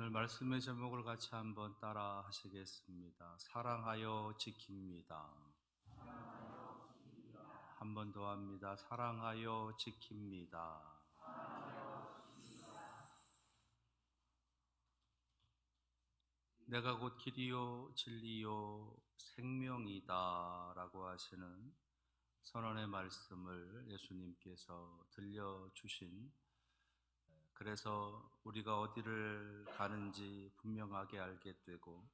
오늘 말씀의 제목을 같이 한번 따라 하시겠습니다. 사랑하여 지킵니다. 한번 더 합니다. 사랑하여 지킵니다. 내가 곧 길이요 진리요 생명이다 라고 하시는 선언의 말씀을 예수님께서 들려 주신 그래서 우리가 어디를 가는지 분명하게 알게 되고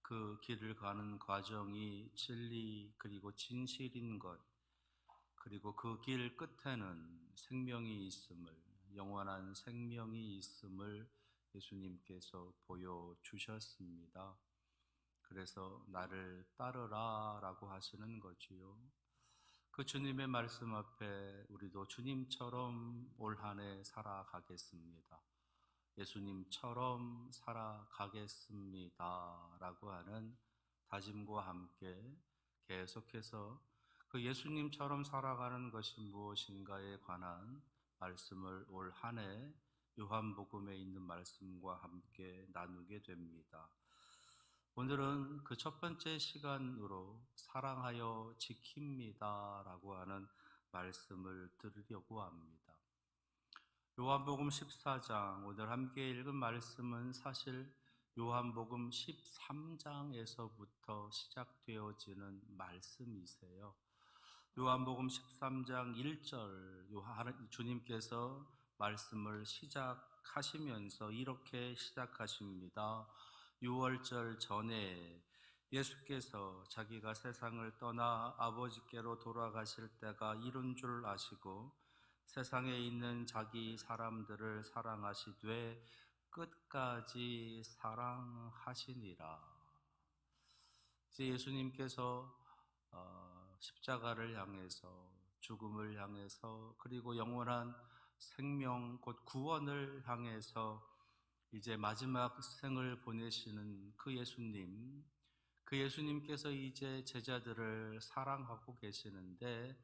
그 길을 가는 과정이 진리 그리고 진실인 것 그리고 그 길 끝에는 생명이 있음을 영원한 생명이 있음을 예수님께서 보여 주셨습니다. 그래서 나를 따르라 라고 하시는 거지요. 그 주님의 말씀 앞에 우리도 주님처럼 올 한 해 살아가겠습니다. 예수님처럼 살아가겠습니다. 라고 하는 다짐과 함께 계속해서 그 예수님처럼 살아가는 것이 무엇인가에 관한 말씀을 올 한 해 요한복음에 있는 말씀과 함께 나누게 됩니다. 오늘은 그 첫 번째 시간으로 사랑하여 지킵니다 라고 하는 말씀을 들으려고 합니다. 요한복음 14장, 오늘 함께 읽은 말씀은 사실 요한복음 13장에서부터 시작되어지는 말씀이세요. 요한복음 13장 1절, 요한, 주님께서 말씀을 시작하시면서 이렇게 시작하십니다. 6월절 전에 예수께서 자기가 세상을 떠나 아버지께로 돌아가실 때가 이른 줄 아시고 세상에 있는 자기 사람들을 사랑하시되 끝까지 사랑하시니라. 이제 예수님께서 어, 십자가를 향해서 죽음을 향해서 그리고 영원한 생명 곧 구원을 향해서 이제 마지막 생을 보내시는 그 예수님, 그 예수님께서 이제 제자들을 사랑하고 계시는데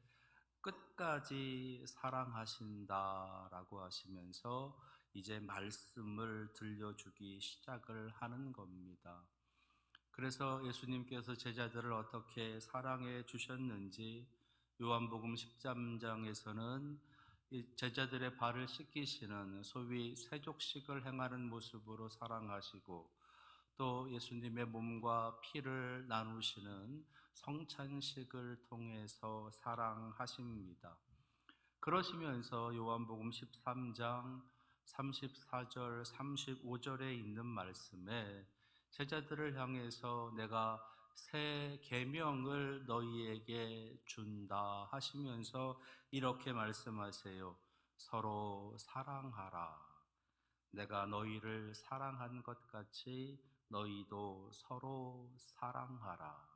끝까지 사랑하신다라고 하시면서 이제 말씀을 들려주기 시작을 하는 겁니다. 그래서 예수님께서 제자들을 어떻게 사랑해 주셨는지 요한복음 13장에서는 제자들의 발을 씻기시는 소위 세족식을 행하는 모습으로 사랑하시고 또 예수님의 몸과 피를 나누시는 성찬식을 통해서 사랑하십니다. 그러시면서 요한복음 13장 34절, 35절에 있는 말씀에 제자들을 향해서 내가 새 계명을 너희에게 준다 하시면서 이렇게 말씀하세요. 서로 사랑하라. 내가 너희를 사랑한 것 같이 너희도 서로 사랑하라.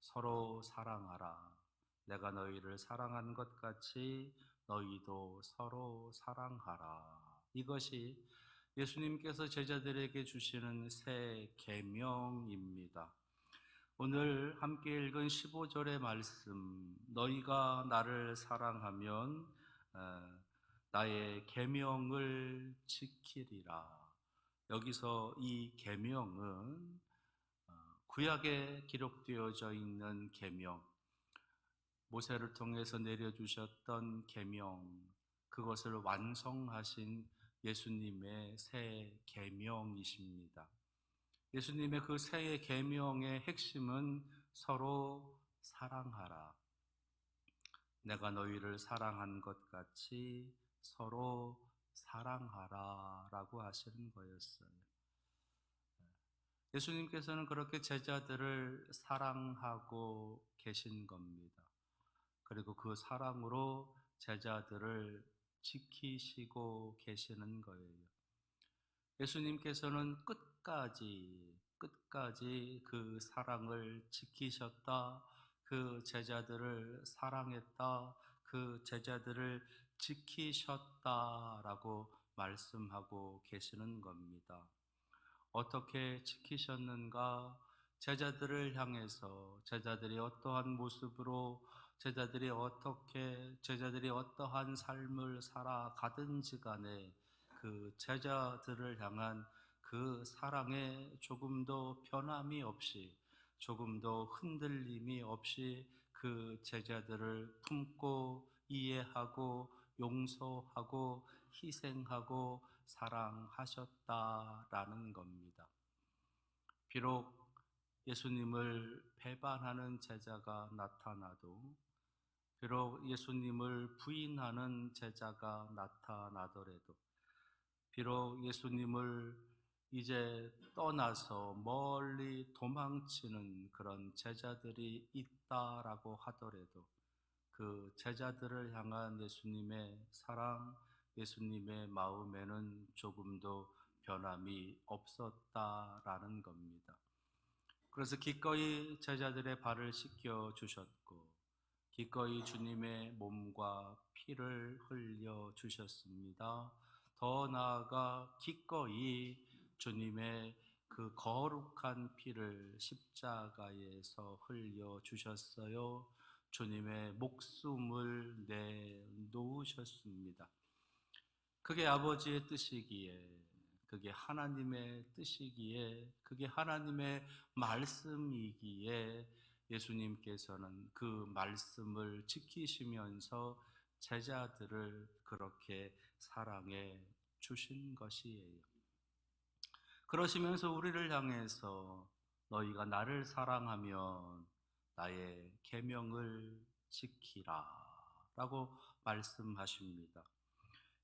서로 사랑하라. 내가 너희를 사랑한 것 같이 너희도 서로 사랑하라. 이것이 예수님께서 제자들에게 주시는 새 계명입니다. 오늘 함께 읽은 15절의 말씀, 너희가 나를 사랑하면 어, 나의 계명을 지키리라. 여기서 이 계명은 어, 구약에 기록되어져 있는 계명, 모세를 통해서 내려주셨던 계명, 그것을 완성하신 예수님의 새 계명이십니다. 예수님의 그 새의 계명의 핵심은 서로 사랑하라. 내가 너희를 사랑한 것 같이 서로 사랑하라 라고 하시는 거였어요. 예수님께서는 그렇게 제자들을 사랑하고 계신 겁니다. 그리고 그 사랑으로 제자들을 지키시고 계시는 거예요. 예수님께서는 끝 까지, 끝까지 그 사랑을 지키셨다. 그 제자들을 사랑했다. 그 제자들을 지키셨다라고 말씀하고 계시는 겁니다. 어떻게 지키셨는가? 제자들을 향해서 제자들이 어떠한 모습으로 제자들이 어떻게 제자들이 어떠한 삶을 살아가든지 간에 그 제자들을 향한 그 사랑에 조금도 변함이 없이 조금도 흔들림이 없이 그 제자들을 품고 이해하고 용서하고 희생하고 사랑하셨다라는 겁니다. 비록 예수님을 배반하는 제자가 나타나도 비록 예수님을 부인하는 제자가 나타나더라도 비록 예수님을 이제 떠나서 멀리 도망치는 그런 제자들이 있다라고 하더라도 그 제자들을 향한 예수님의 사랑, 예수님의 마음에는 조금도 변함이 없었다라는 겁니다. 그래서 기꺼이 제자들의 발을 씻겨 주셨고, 기꺼이 주님의 몸과 피를 흘려 주셨습니다. 더 나아가 기꺼이 주님의 그 거룩한 피를 십자가에서 흘려 주셨어요. 주님의 목숨을 내놓으셨습니다. 그게 아버지의 뜻이기에, 그게 하나님의 뜻이기에, 그게 하나님의 말씀이기에 예수님께서는 그 말씀을 지키시면서 제자들을 그렇게 사랑해 주신 것이에요. 그러시면서 우리를 향해서 너희가 나를 사랑하면 나의 계명을 지키라라고 말씀하십니다.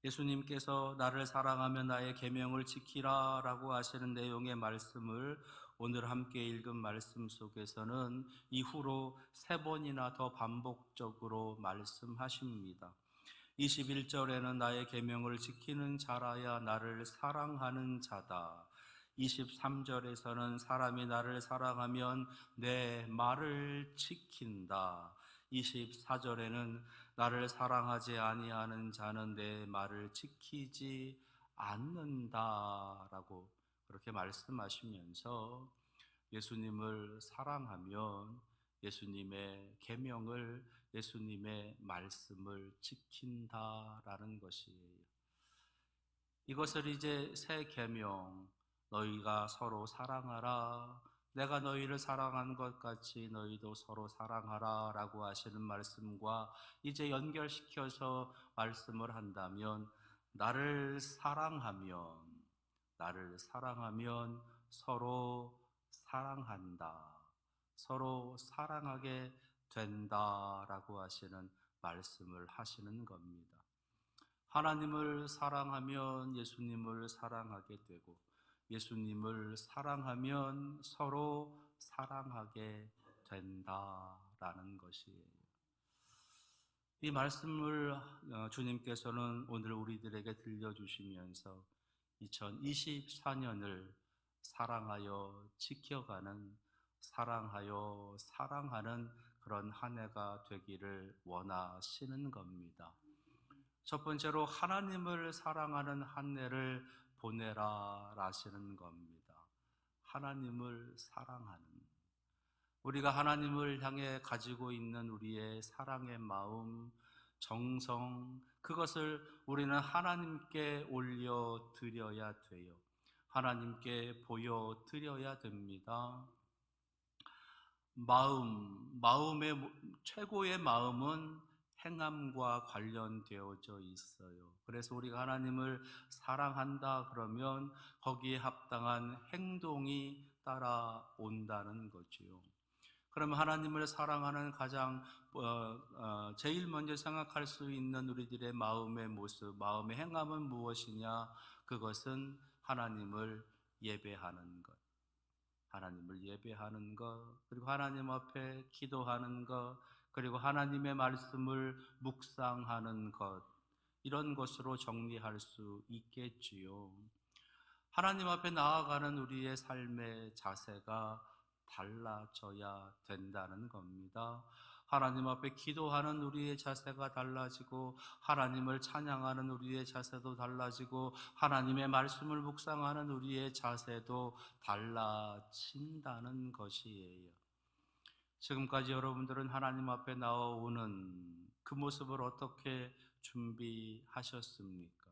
예수님께서 나를 사랑하면 나의 계명을 지키라라고 하시는 내용의 말씀을 오늘 함께 읽은 말씀 속에서는 이후로 세 번이나 더 반복적으로 말씀하십니다. 21절에는 나의 계명을 지키는 자라야 나를 사랑하는 자다. 23절에서는 사람이 나를 사랑하면 내 말을 지킨다. 24절에는 나를 사랑하지 아니하는 자는 내 말을 지키지 않는다라고 그렇게 말씀하시면서 예수님을 사랑하면 예수님의 계명을 예수님의 말씀을 지킨다라는 것이에요. 이것을 이제 새 계명 너희가 서로 사랑하라 내가 너희를 사랑한 것 같이 너희도 서로 사랑하라 라고 하시는 말씀과 이제 연결시켜서 말씀을 한다면 나를 사랑하면 나를 사랑하면 서로 사랑한다. 서로 사랑하게 된다 라고 하시는 말씀을 하시는 겁니다. 하나님을 사랑하면 예수님을 사랑하게 되고 예수님을 사랑하면 서로 사랑하게 된다라는 것이에요. 이 말씀을 어, 주님께서는 오늘 우리들에게 들려주시면서 2024년을 사랑하여 지켜가는 사랑하여 사랑하는 그런 한 해가 되기를 원하시는 겁니다. 첫 번째로 하나님을 사랑하는 한 해를 보내라 라시는 겁니다. 하나님을 사랑하는 우리가 하나님을 향해 가지고 있는 우리의 사랑의 마음, 정성, 그것을 우리는 하나님께 올려 드려야 돼요. 하나님께 보여 드려야 됩니다. 마음, 마음의 최고의 마음은 행함과 관련되어져 있어요. 그래서 우리가 하나님을 사랑한다 그러면 거기에 합당한 행동이 따라온다는 거지요. 그러면 하나님을 사랑하는 가장 어, 어, 제일 먼저 생각할 수 있는 우리들의 마음의 모습, 마음의 행함은 무엇이냐? 그것은 하나님을 예배하는 것. 하나님을 예배하는 것, 그리고 하나님 앞에 기도하는 것, 그리고 하나님의 말씀을 묵상하는 것, 이런 것으로 정리할 수 있겠지요. 하나님 앞에 나아가는 우리의 삶의 자세가 달라져야 된다는 겁니다. 하나님 앞에 기도하는 우리의 자세가 달라지고 하나님을 찬양하는 우리의 자세도 달라지고 하나님의 말씀을 묵상하는 우리의 자세도 달라진다는 것이에요. 지금까지 여러분들은 하나님 앞에 나오는 그 모습을 어떻게 준비하셨습니까?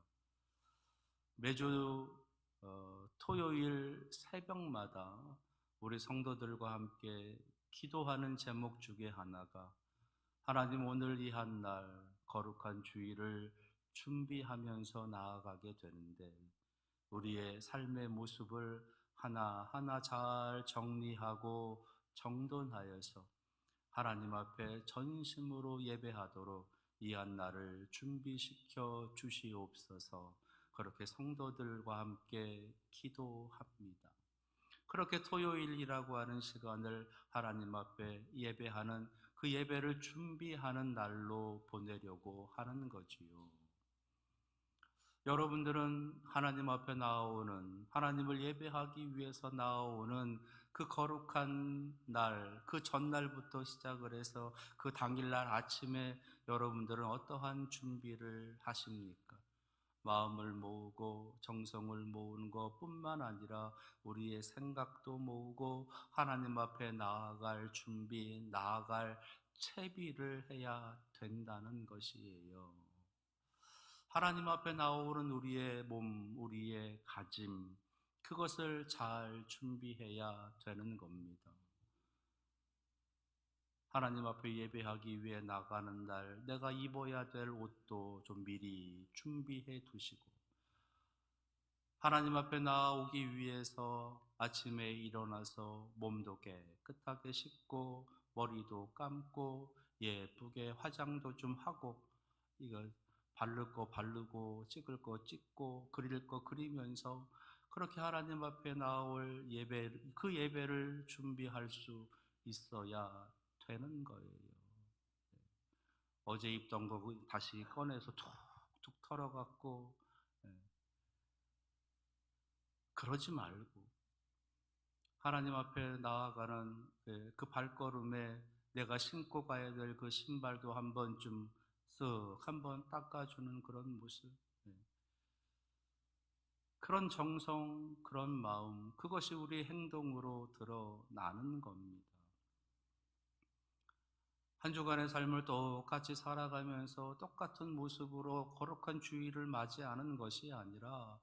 매주 어, 토요일 새벽마다 우리 성도들과 함께 기도하는 제목 중에 하나가 하나님 오늘 이 한 날 거룩한 주일을 준비하면서 나아가게 되는데 우리의 삶의 모습을 하나하나 잘 정리하고 정돈하여서 하나님 앞에 전심으로 예배하도록 이한 날을 준비시켜 주시옵소서 그렇게 성도들과 함께 기도합니다. 그렇게 토요일이라고 하는 시간을 하나님 앞에 예배하는 그 예배를 준비하는 날로 보내려고 하는 거지요. 여러분들은 하나님 앞에 나오는 하나님을 예배하기 위해서 나오는 그 거룩한 날, 그 전날부터 시작을 해서 그 당일날 아침에 여러분들은 어떠한 준비를 하십니까? 마음을 모으고 정성을 모으는 것 뿐만 아니라 우리의 생각도 모으고 하나님 앞에 나아갈 준비, 나아갈 채비를 해야 된다는 것이에요. 하나님 앞에 나오는 우리의 몸, 우리의 가짐, 그것을 잘 준비해야 되는 겁니다. 하나님 앞에 예배하기 위해 나가는 날, 내가 입어야 될 옷도 좀 미리 준비해 두시고, 하나님 앞에 나오기 위해서 아침에 일어나서 몸도 깨끗하게 씻고, 머리도 감고, 예쁘게 화장도 좀 하고, 이거 바를 거 바르고, 찍을 거 찍고, 그릴 거 그리면서, 그렇게 하나님 앞에 나올 예배, 그 예배를 준비할 수 있어야 되는 거예요. 어제 입던 거 다시 꺼내서 툭툭 털어갖고, 예. 그러지 말고, 하나님 앞에 나아가는 예, 그 발걸음에 내가 신고 가야 될 그 신발도 한 번좀 쓱 한번 닦아주는 그런 모습. 예. 그런 정성, 그런 마음, 그것이 우리 행동으로 드러나는 겁니다. 한 주간의 삶을 똑같이 살아가면서 똑같은 모습으로 거룩한 주일을 맞이하는 것이 아니라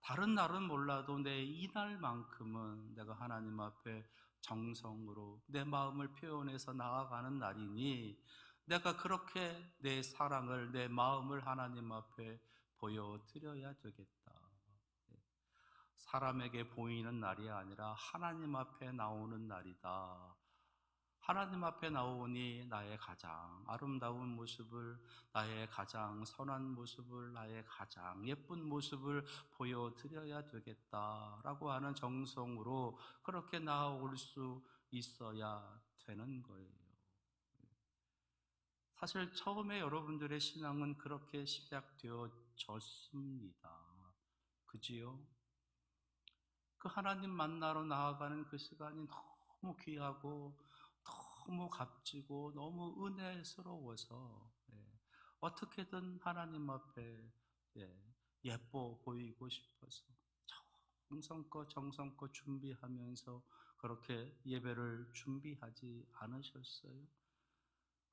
다른 날은 몰라도 내 이날만큼은 내가 하나님 앞에 정성으로 내 마음을 표현해서 나아가는 날이니 내가 그렇게 내 사랑을, 내 마음을 하나님 앞에 보여드려야 되겠다. 사람에게 보이는 날이 아니라 하나님 앞에 나오는 날이다. 하나님 앞에 나오니 나의 가장 아름다운 모습을, 나의 가장 선한 모습을, 나의 가장 예쁜 모습을 보여드려야 되겠다라고 하는 정성으로 그렇게 나올 수 있어야 되는 거예요. 사실 처음에 여러분들의 신앙은 그렇게 시작되어졌습니다. 그지요? 그 하나님 만나러 나아가는 그 시간이 너무 귀하고 너무 값지고 너무 은혜스러워서 예, 어떻게든 하나님 앞에 예, 예뻐 보이고 싶어서 정성껏 정성껏 준비하면서 그렇게 예배를 준비하지 않으셨어요?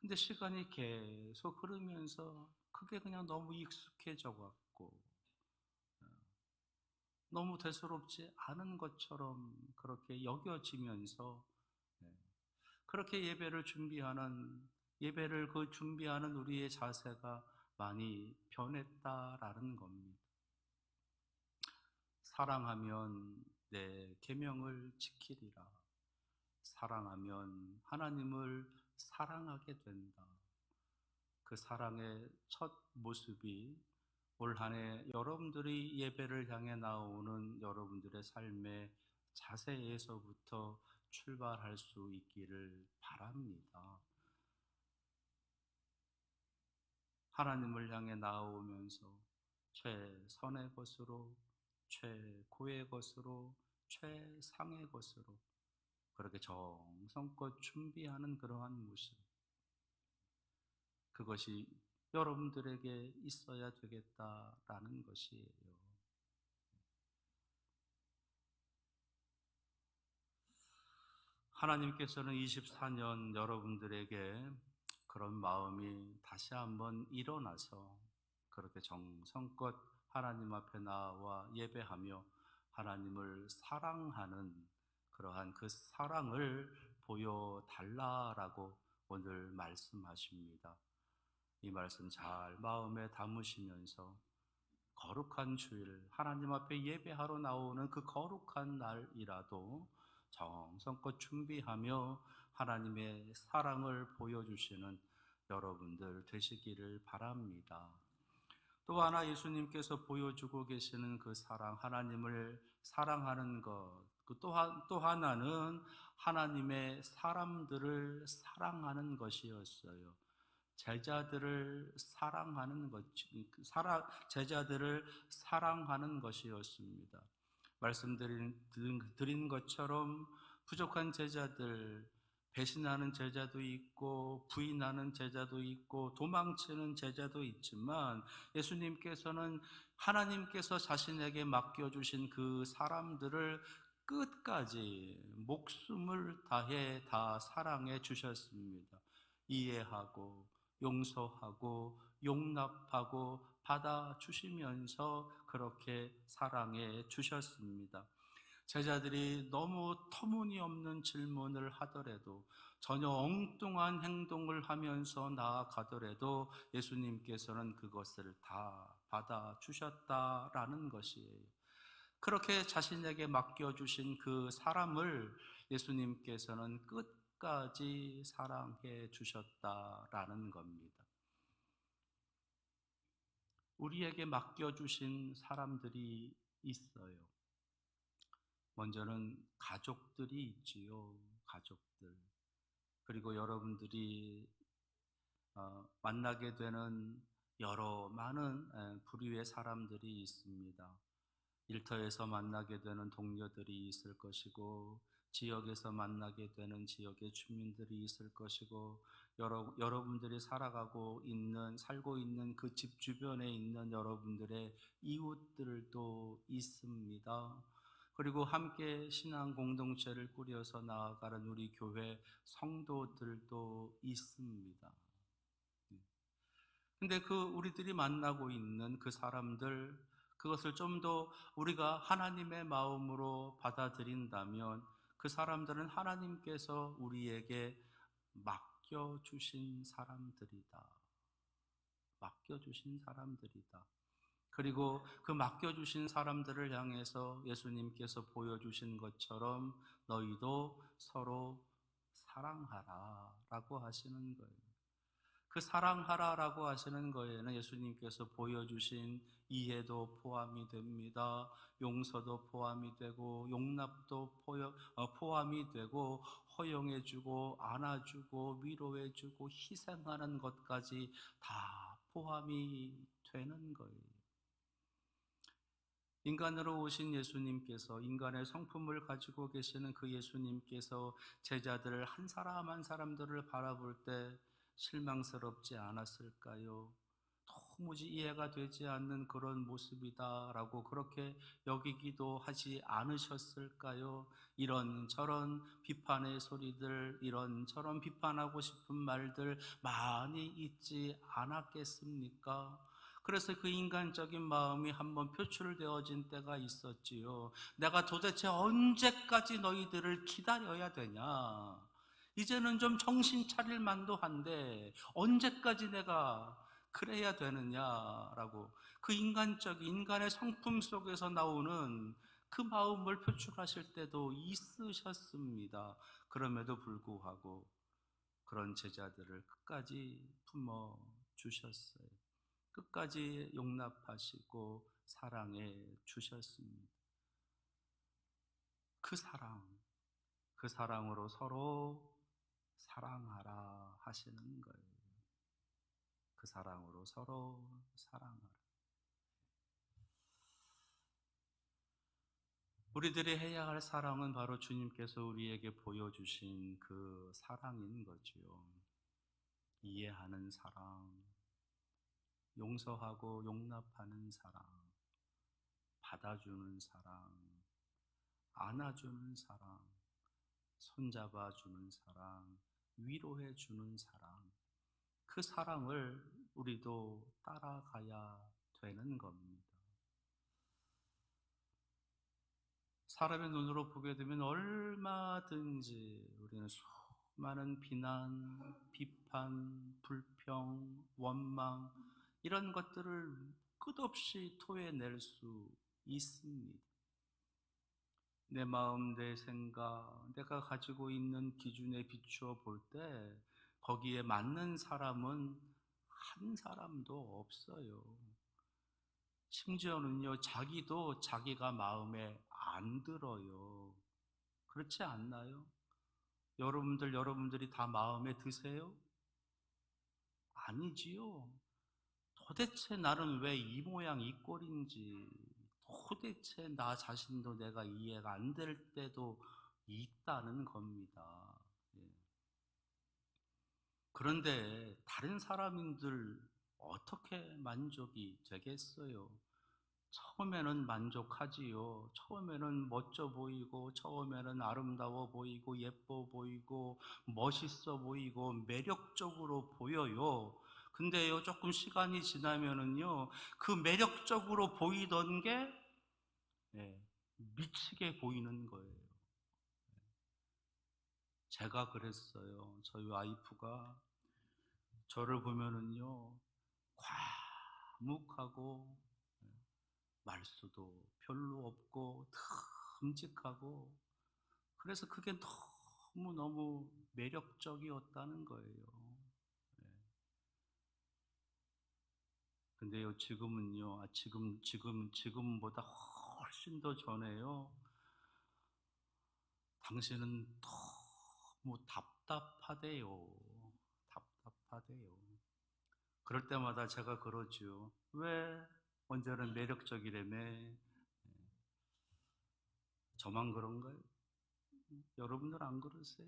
근데 시간이 계속 흐르면서 그게 그냥 너무 익숙해져 갖고 어, 너무 대수롭지 않은 것처럼 그렇게 여겨지면서 그렇게 예배를 준비하는 예배를 그 준비하는 우리의 자세가 많이 변했다라는 겁니다. 사랑하면 내 계명을 지키리라. 사랑하면 하나님을 사랑하게 된다. 그 사랑의 첫 모습이 올 한 해 여러분들이 예배를 향해 나오는 여러분들의 삶의 자세에서부터 출발할 수 있기를 바랍니다. 하나님을 향해 나오면서 최선의 것으로, 최고의 것으로, 최상의 것으로 그렇게 정성껏 준비하는 그러한 모습. 그것이 여러분들에게 있어야 되겠다라는 것이에요. 하나님께서는 24년 여러분들에게 그런 마음이 다시 한번 일어나서 그렇게 정성껏 하나님 앞에 나와 예배하며 하나님을 사랑하는 그러한 그 사랑을 보여달라라고 오늘 말씀하십니다. 이 말씀 잘 마음에 담으시면서 거룩한 주일, 하나님 앞에 예배하러 나오는 그 거룩한 날이라도 정성껏 준비하며 하나님의 사랑을 보여주시는 여러분들 되시기를 바랍니다. 또 하나 예수님께서 보여주고 계시는 그 사랑, 하나님을 사랑하는 것, 그 또한, 또 하나는 하나님의 사람들을 사랑하는 것이었어요. 제자들을 사랑하는 것, 사랑, 제자들을 사랑하는 것이었습니다. 말씀드린 드린 것처럼 부족한 제자들, 배신하는 제자도 있고 부인하는 제자도 있고 도망치는 제자도 있지만 예수님께서는 하나님께서 자신에게 맡겨 주신 그 사람들을 끝까지 목숨을 다해 다 사랑해 주셨습니다. 이해하고 용서하고 용납하고 받아주시면서 그렇게 사랑해 주셨습니다. 제자들이 너무 터무니없는 질문을 하더라도 전혀 엉뚱한 행동을 하면서 나아가더라도 예수님께서는 그것을 다 받아주셨다라는 것이에요. 그렇게 자신에게 맡겨주신 그 사람을 예수님께서는 끝 까지 사랑해 주셨다라는 겁니다. 우리에게 맡겨주신 사람들이 있어요. 먼저는 가족들이 있지요. 가족들. 그리고 여러분들이 어, 만나게 되는 여러 많은 부류의 사람들이 있습니다. 일터에서 만나게 되는 동료들이 있을 것이고, 지역에서 만나게 되는 지역의 주민들이 있을 것이고, 여러, 여러분들이 살아가고 있는, 살고 있는 그 집 주변에 있는 여러분들의 이웃들도 있습니다. 그리고 함께 신앙 공동체를 꾸려서 나아가는 우리 교회 성도들도 있습니다. 근데 그 우리들이 만나고 있는 그 사람들, 그것을 좀 더 우리가 하나님의 마음으로 받아들인다면 그 사람들은 하나님께서 우리에게 맡겨주신 사람들이다. 맡겨주신 사람들이다. 그리고 그 맡겨주신 사람들을 향해서 예수님께서 보여주신 것처럼 너희도 서로 사랑하라 라고 하시는 거예요. 그 사랑하라 라고 하시는 거에는 예수님께서 보여주신 이해도 포함이 됩니다. 용서도 포함이 되고, 용납도 어, 포함이 되고, 허용해주고, 안아주고, 위로해주고, 희생하는 것까지 다 포함이 되는 거예요. 인간으로 오신 예수님께서 인간의 성품을 가지고 계시는 그 예수님께서 제자들을 한 사람 한 사람들을 바라볼 때 실망스럽지 않았을까요? 도무지 이해가 되지 않는 그런 모습이다라고 그렇게 여기기도 하지 않으셨을까요? 이런 저런 비판의 소리들, 이런 저런 비판하고 싶은 말들 많이 있지 않았겠습니까? 그래서 그 인간적인 마음이 한번 표출되어진 때가 있었지요. 내가 도대체 언제까지 너희들을 기다려야 되냐? 이제는 좀 정신 차릴 만도 한데 언제까지 내가 그래야 되느냐라고 그 인간적 인간의 성품 속에서 나오는 그 마음을 표출하실 때도 있으셨습니다. 그럼에도 불구하고 그런 제자들을 끝까지 품어 주셨어요. 끝까지 용납하시고 사랑해 주셨습니다. 그 사랑, 그 사랑으로 서로 사랑하라 하시는 거예요. 그 사랑으로 서로 사랑하라. 우리들이 해야 할 사랑은 바로 주님께서 우리에게 보여주신 그 사랑인 거지요. 이해하는 사랑, 용서하고 용납하는 사랑, 받아주는 사랑, 안아주는 사랑, 손잡아 주는 사랑, 위로해 주는 사랑, 그 사랑을 우리도 따라가야 되는 겁니다. 사람의 눈으로 보게 되면 얼마든지 우리는 수많은 비난, 비판, 불평, 원망, 이런 것들을 끝없이 토해낼 수 있습니다. 내 마음, 내 생각, 내가 가지고 있는 기준에 비추어 볼 때 거기에 맞는 사람은 한 사람도 없어요. 심지어는요, 자기도 자기가 마음에 안 들어요. 그렇지 않나요? 여러분들, 여러분들이 다 마음에 드세요? 아니지요. 도대체 나는 왜 이 모양 이 꼴인지, 도대체 나 자신도 내가 이해가 안 될 때도 있다는 겁니다. 예. 그런데 다른 사람들 어떻게 만족이 되겠어요? 처음에는 만족하지요. 처음에는 멋져 보이고, 처음에는 아름다워 보이고, 예뻐 보이고, 멋있어 보이고, 매력적으로 보여요. 근데요, 조금 시간이 지나면은요, 그 매력적으로 보이던 게, 예, 미치게 보이는 거예요. 제가 그랬어요. 저희 와이프가 저를 보면은요, 과묵하고, 말수도 별로 없고, 듬직하고, 그래서 그게 너무너무 매력적이었다는 거예요. 근데요, 지금은요, 아, 지금, 지금, 지금보다 훨씬 더 전에요. 당신은 너무 답답하대요. 답답하대요. 그럴 때마다 제가 그러죠. 왜 언제는 매력적이라며? 저만 그런가요? 여러분들 안 그러세요?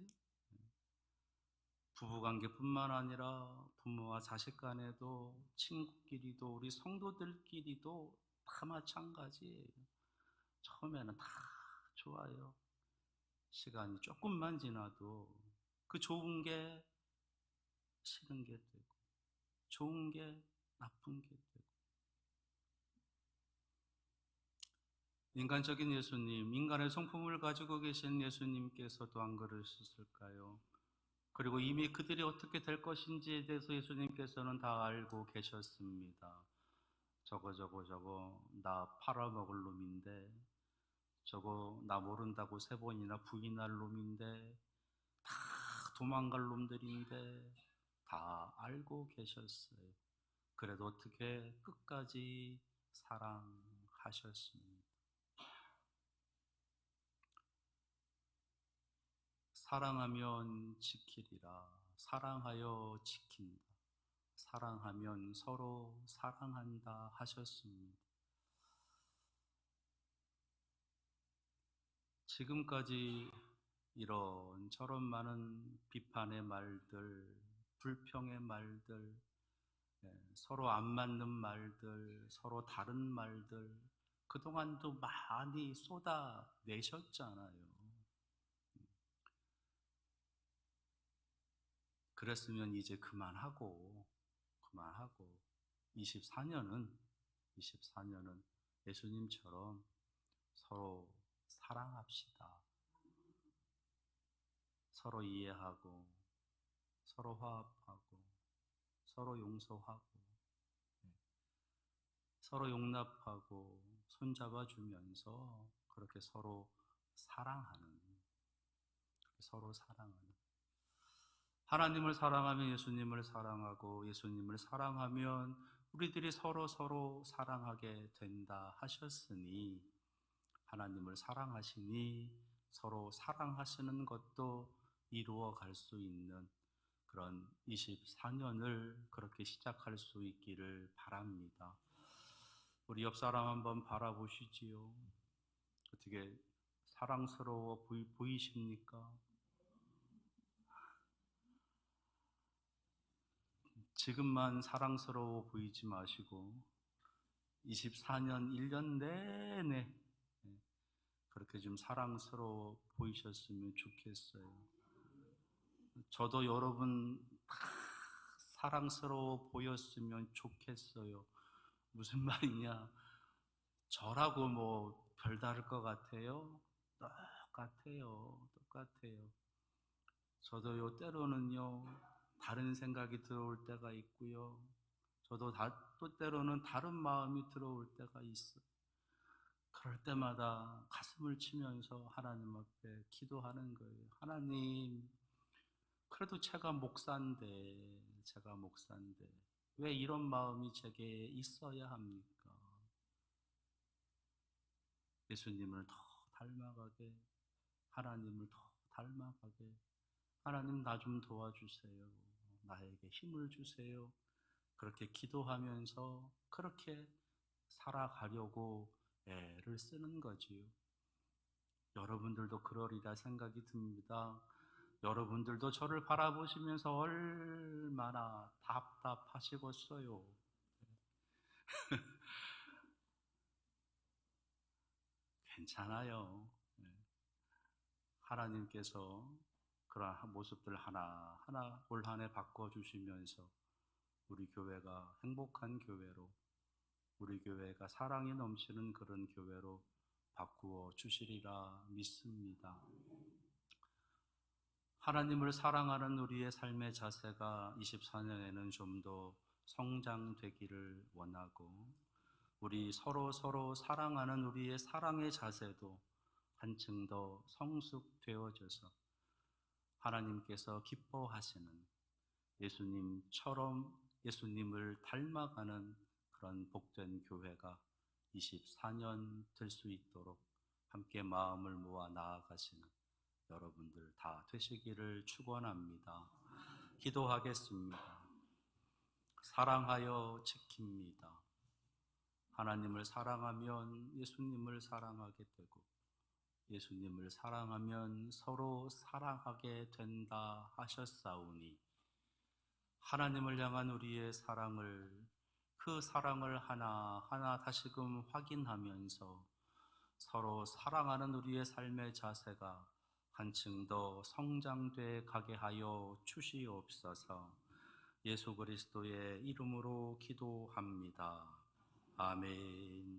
부부관계뿐만 아니라 부모와 자식 간에도 친구끼리도 우리 성도들끼리도 다 마찬가지예요. 처음에는 다 좋아요. 시간이 조금만 지나도 그 좋은 게 싫은 게 되고 좋은 게 나쁜 게 되고 인간적인 예수님, 인간의 성품을 가지고 계신 예수님께서도 안 그러셨을까요? 그리고 이미 그들이 어떻게 될 것인지에 대해서 예수님께서는 다 알고 계셨습니다. 저거 저거 저거 나 팔아먹을 놈인데 저거 나 모른다고 세 번이나 부인할 놈인데 다 도망갈 놈들인데 다 알고 계셨어요. 그래도 어떻게 끝까지 사랑하셨습니다. 사랑하면 지키리라. 사랑하여 지킨다. 사랑하면 서로 사랑한다 하셨습니다. 지금까지 이런 저런 많은 비판의 말들, 불평의 말들, 네, 서로 안 맞는 말들, 서로 다른 말들, 그동안도 많이 쏟아내셨잖아요. 그랬으면 이제 그만하고, 그만하고, 24년은, 24년은 예수님처럼 서로 사랑합시다. 서로 이해하고, 서로 화합하고, 서로 용서하고, 네. 서로 용납하고, 손잡아주면서 그렇게 서로 사랑하는, 서로 사랑하는. 하나님을 사랑하면 예수님을 사랑하고 예수님을 사랑하면 우리들이 서로 서로 사랑하게 된다 하셨으니 하나님을 사랑하시니 서로 사랑하시는 것도 이루어 갈 수 있는 그런 24년을 그렇게 시작할 수 있기를 바랍니다. 우리 옆 사람 한번 바라보시지요. 어떻게 사랑스러워 보이, 보이십니까? 지금만 사랑스러워 보이지 마시고 24년 1년 내내 예, 그렇게 좀 사랑스러워 보이셨으면 좋겠어요. 저도 여러분 사랑스러워 보였으면 좋겠어요. 무슨 말이냐? 저라고 뭐 별다를 것 같아요? 똑같아요. 똑같아요. 저도 요, 때로는요, 다른 생각이 들어올 때가 있고요. 저도 다, 또 때로는 다른 마음이 들어올 때가 있어요. 그럴 때마다 가슴을 치면서 하나님 앞에 기도하는 거예요. 하나님, 그래도 제가 목사인데, 제가 목사인데, 왜 이런 마음이 제게 있어야 합니까? 예수님을 더 닮아가게, 하나님을 더 닮아가게, 하나님 나 좀 도와주세요. 나에게 힘을 주세요. 그렇게 기도하면서 그렇게 살아가려고 애를 쓰는 거지요. 여러분들도 그러리라 생각이 듭니다. 여러분들도 저를 바라보시면서 얼마나 답답하시겠어요. 괜찮아요. 네. 하나님께서 그러한 모습들 하나하나 올 한 해 바꿔주시면서 우리 교회가 행복한 교회로 우리 교회가 사랑이 넘치는 그런 교회로 바꾸어 주시리라 믿습니다. 하나님을 사랑하는 우리의 삶의 자세가 24년에는 좀 더 성장되기를 원하고 우리 서로 서로 사랑하는 우리의 사랑의 자세도 한층 더 성숙되어져서 하나님께서 기뻐하시는 예수님처럼 예수님을 닮아가는 그런 복된 교회가 24년 될 수 있도록 함께 마음을 모아 나아가시는 여러분들 다 되시기를 축원합니다. 기도하겠습니다. 사랑하여 지킵니다. 하나님을 사랑하면 예수님을 사랑하게 되고 예수님을 사랑하면 서로 사랑하게 된다 하셨사오니 하나님을 향한 우리의 사랑을 그 사랑을 하나하나 다시금 확인하면서 서로 사랑하는 우리의 삶의 자세가 한층 더 성장돼 가게 하여 주시옵소서 예수 그리스도의 이름으로 기도합니다. 아멘.